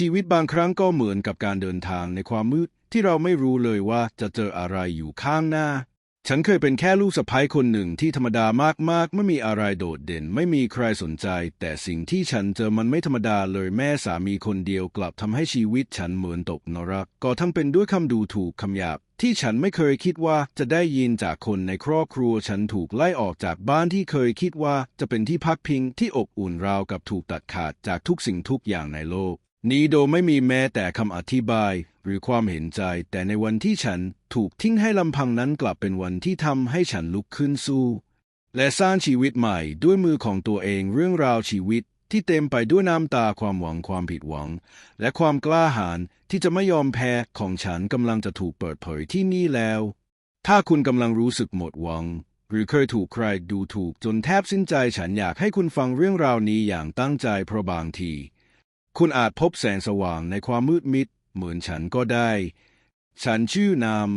ชีวิตบางครั้งก็เหมือนกับการเดินทางในความมืด ที่เราไม่รู้เลยว่าจะเจออะไรอยู่ข้างหน้า ฉันเคยเป็นแค่ลูกสะใภ้คนหนึ่งที่ธรรมดามากๆ ไม่มีอะไรโดดเด่น ไม่มีใครสนใจ แต่สิ่งที่ฉันเจอมันไม่ธรรมดาเลยแม่สามีคนเดียวกลับทำให้ชีวิตฉันเหมือนตกนรกก็ทั้งเป็นด้วยคำดูถูกคำหยาบที่ฉันไม่เคยคิดว่าจะได้ยินจากคนในครอบครัวฉันถูกไล่ออกจากบ้านที่เคยคิดว่าจะเป็นที่พักพิงที่อบอุ่นราวกับถูกตัดขาดจากทุกสิ่งทุกอย่างในโลก นี้โดยไม่มีแม้แต่คำอธิบายหรือความเห็นใจ แต่ในวันที่ฉันถูกทิ้งให้ลำพังนั้นกลับเป็นวันที่ทำให้ฉันลุกขึ้นสู้ และสร้างชีวิตใหม่ด้วยมือของตัวเองเรื่องราวชีวิตที่เต็มไปด้วยน้ำตาความหวังความผิดหวัง และความกล้าหาญที่จะไม่ยอมแพ้ของฉันกำลังจะถูกเปิดเผยที่นี่แล้ว ถ้าคุณกำลังรู้สึกหมดหวัง หรือเคยถูกใครดูถูกจนแทบสิ้นใจฉันอยากให้คุณฟังเรื่องราวนี้อย่างตั้งใจเพราะบางที คุณอาจพบแสงสว่างในความมืดมิด เหมือนฉันก็ได้ ฉันชื่อนาม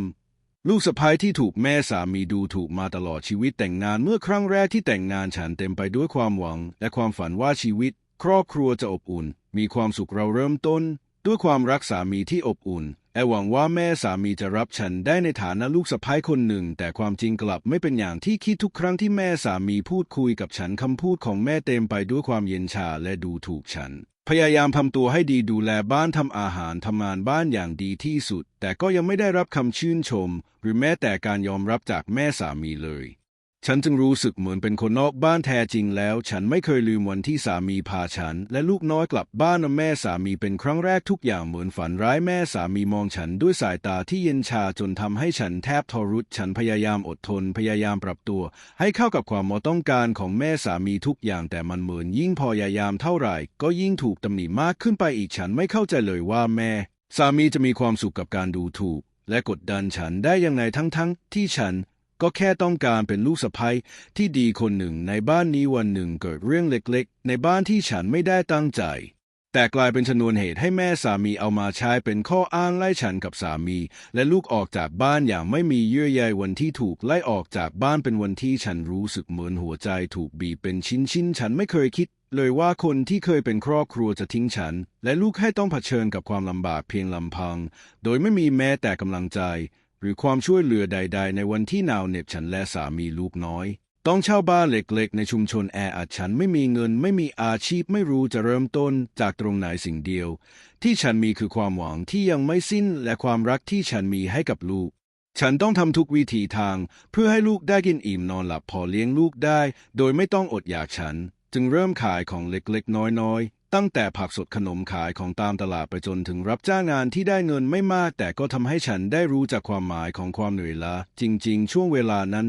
ลูกสะพ้ายที่ถูกแม่สามีดูถูกมาตลอดชีวิตแต่งงานเมื่อครั้งแรกที่แต่งงานฉันเต็มไปด้วยความหวัง และความฝันว่าชีวิต ครอบครัวจะอบอุ่น มีความสุขเราเริ่มต้น ด้วยความรักสามีที่อบอุ่นและหวังว่าแม่สามีจะรับฉันได้ในฐานะลูกสะพ้ายคนหนึ่ง แต่ความจริงกลับไม่เป็นอย่างที่คิดทุกครั้งที่แม่สามีพูดคุยกับฉันคำพูดของแม่เต็มไปด้วยความเย็นชาและดูถูกฉัน พยายามทำตัวให้ดีดูแลบ้านทำอาหารทำงานบ้านอย่างดีที่สุด แต่ก็ยังไม่ได้รับคำชื่นชม หรือแม้แต่การยอมรับจากแม่สามีเลย ฉันจึงรู้สึกเหมือนเป็นคนนอกบ้านแท้จริงแล้ว ฉันไม่เคยลืมวันที่สามีพาฉัน และลูกน้อยกลับบ้านนะแม่สามีเป็นครั้งแรกทุกอย่างเหมือนฝันร้ายแม่สามีมองฉันด้วยสายตาที่เย็นชาจนทำให้ฉันแทบทรุดฉันพยายามอดทนพยายามปรับตัว ให้เข้ากับความมต้องการของแม่สามีทุกอย่างแต่มันเหมือนยิ่งพยายามเท่าไหร่ ก็ยิ่งถูกตำหนิมากขึ้นไปอีกฉันไม่เข้าใจเลยว่าแม่ สามีจะมีความสุขกับการดูถูก และกดดันฉันได้ยังไงทั้งๆที่ฉัน ก็แค่ต้องการเป็นลูกสะใภ้ที่ดีคนหนึ่งในบ้านนี้วันหนึ่งเกิดเรื่องเล็กๆ ในบ้านที่ฉันไม่ได้ตั้งใจ แต่กลายเป็นชนวนเหตุให้แม่สามีเอามาใช้เป็นข้ออ้างไล่ฉันกับสามี และลูกออกจากบ้านอย่างไม่มีเยื่อใยวันที่ถูกไล่ออกจากบ้านเป็นวันที่ฉันรู้สึกเหมือนหัวใจถูกบีบเป็นชิ้นๆฉันไม่เคยคิดเลยว่าคนที่เคยเป็นครอบครัวจะทิ้งฉัน และลูกให้ต้องเผชิญกับความลำบากเพียงลำพัง โดยไม่มีแม้แต่กำลังใจ หรือความช่วยเหลือใด ๆ ในวันที่หนาวเหน็บฉันและสามีลูกน้อย ต้องเช่าบ้านเล็ก ๆ ในชุมชนแออัดฉันไม่มีเงิน ไม่มีอาชีพไม่รู้จะเริ่มต้นจากตรงไหนสิ่งเดียว ที่ฉันมีคือความหวังที่ยังไม่สิ้นและความรักที่ฉันมีให้กับลูก ฉันต้องทำทุกวิถีทาง เพื่อให้ลูกได้กินอิ่มนอนหลับพอเลี้ยงลูกได้ โดยไม่ต้องอดอยากฉัน จึงเริ่มขายของเล็กๆ น้อยๆ ตั้งแต่ผักสดขนมขายของตามตลาดไปจนถึงรับจ้างงานที่ได้เงินไม่มาก แต่ก็ทำให้ฉันได้รู้จากความหมายของความเหนื่อยล้าจริง ๆ ช่วงเวลานั้น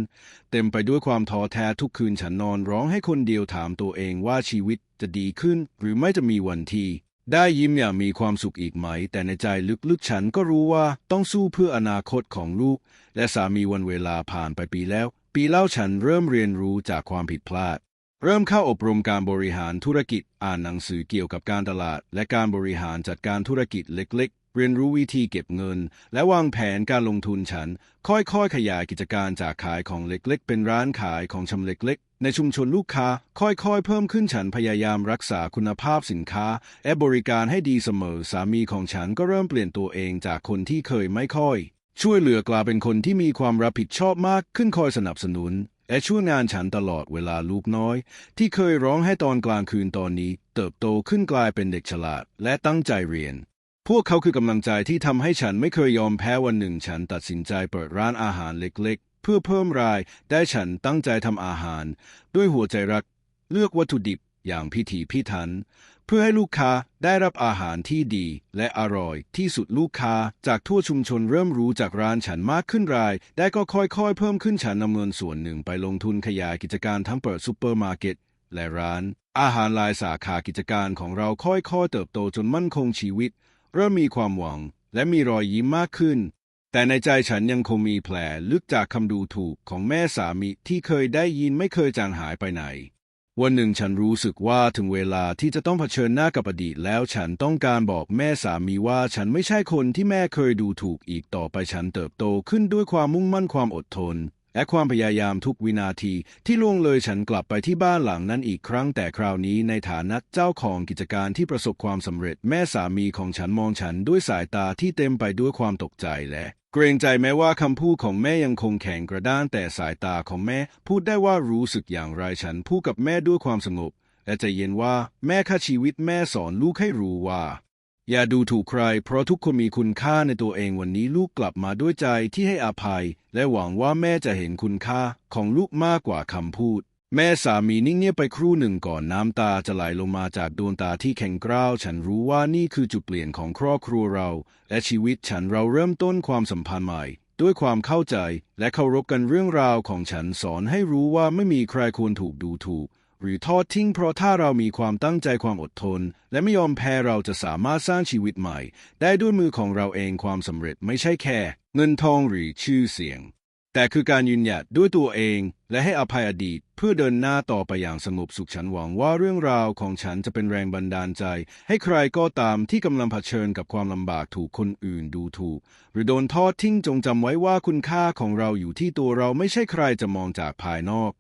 เต็มไปด้วยความท้อแท้ทุกคืนฉันนอนร้องให้คนเดียวถามตัวเองว่าชีวิตจะดีขึ้น หรือไม่จะมีวันที่ได้ยิ้มอย่างมีความสุขอีกไหม แต่ในใจลึกๆฉันก็รู้ว่าต้องสู้เพื่ออนาคตของลูก และสามีวันเวลาผ่านไปปีแล้ว ปีเล่าฉันเริ่มเรียนรู้จากความผิดพลาด เริ่มเข้าอบรมการบริหารธุรกิจ อ่านหนังสือเกี่ยวกับการตลาด และการบริหารจัดการธุรกิจเล็ก ๆ เรียนรู้วิธีเก็บเงิน และวางแผนการลงทุนฉัน ค่อยๆ ขยายกิจการจากขายของเล็ก ๆ เป็นร้านขายของชำเล็ก ๆ ในชุมชนลูกค้า ค่อยๆ เพิ่มขึ้นฉันพยายามรักษาคุณภาพสินค้า และบริการให้ดีเสมอสามีของฉันก็เริ่มเปลี่ยนตัวเองจากคนที่เคยไม่ค่อย ช่วยเหลือกลายเป็นคนที่มีความรับผิดชอบมากขึ้นคอยสนับสนุน และช่วยงานฉันตลอดเวลาลูกน้อย ที่เคยร้องให้ตอนกลางคืนตอนนี้ เติบโตขึ้นกลายเป็นเด็กฉลาด และตั้งใจเรียน พวกเขาคือกำลังใจที่ทำให้ฉันไม่เคยยอมแพ้วันหนึ่ง ฉันตัดสินใจเปิดร้านอาหารเล็กๆ เพื่อเพิ่มรายได้ฉันตั้งใจทำอาหาร ด้วยหัวใจรัก เลือกวัตถุดิบอย่างพิถีพิถัน พื่อให้ลูกค้าได้รับอาหารที่ดีและอร่อยที่สุดลูกค้าจากทั่วชุมชนเริ่มรู้จากร้านฉันมากขึ้นราย ได้ก็ค่อยๆ เพิ่มขึ้นฉันนำเงินส่วนหนึ่งไปลงทุนขยายกิจการทั้งเปิดซูเปอร์มาร์เก็ตและร้าน อาหารลายสาขากิจการของเราค่อยๆ เติบโตจนมั่นคงชีวิต เริ่มมีความหวังและมีรอยยิ้มมากขึ้น แต่ในใจฉันยังคงมีแผลลึกจากคำดูถูกของแม่สามีที่เคยได้ยินไม่เคยจางหายไปไหน วันหนึ่งฉันรู้สึกว่าถึงเวลาที่จะต้องเผชิญหน้ากับอดีตแล้วฉันต้องการบอกแม่สามีว่าฉันไม่ใช่คนที่แม่เคยดูถูกอีกต่อไปฉันเติบโตขึ้นด้วยความมุ่งมั่นความอดทน และความพยายามทุกวินาที ที่ล่วงเลยฉันกลับไปที่บ้านหลังนั้นอีกครั้งแต่คราวนี้ในฐานะเจ้าของกิจการที่ประสบความสำเร็จ แม่สามีของฉันมองฉันด้วยสายตาที่เต็มไปด้วยความตกใจและ เกรงใจแม้ว่าคำพูดของแม่ยังคงแข็งกระด้างแต่สายตาของแม่พูดได้ว่ารู้สึกอย่างไรฉันพูดกับแม่ด้วยความสงบ และใจเย็นว่าแม่ค่าชีวิตแม่สอนลูกให้รู้ว่า อย่าดูถูกใคร เพราะทุกคนมีคุณค่าในตัวเองวันนี้ลูกกลับมาด้วยใจที่ให้อภัย และหวังว่าแม่จะเห็นคุณค่าของลูกมากกว่าคำพูด แม่สามีนิ่งเงียบไปครู่หนึ่งก่อนน้ำตาจะไหลลงมาจากดวงตาที่แข็งกร้าว ฉันรู้ว่านี่คือจุดเปลี่ยนของครอบครัวเรา และชีวิตฉันเราเริ่มต้นความสัมพันธ์ใหม่ ด้วยความเข้าใจ และเคารพกันเรื่องราวของฉันสอนให้รู้ว่าไม่มีใครควรถูกดูถูก หรือทอดทิ้งเพราะถ้าเรามีความตั้งใจความอดทน และไม่ยอมแพ้เราจะสามารถสร้างชีวิตใหม่ ได้ด้วยมือของเราเองความสำเร็จไม่ใช่แค่ เงินทองหรือชื่อเสียง แต่คือการยืนหยัดด้วยตัวเองและให้อภัยอดีต เพื่อเดินหน้าต่อไปอย่างสงบสุขฉันหวังว่าเรื่องราวของฉันจะเป็นแรงบันดาลใจ ให้ใครก็ตามที่กำลังเผชิญกับความลำบากถูกคนอื่นดูถูก หรือโดนทอดทิ้งจงจำไว้ว่าคุณค่าของเราอยู่ที่ตัวเราไม่ใช่ใครจะมองจากภายนอก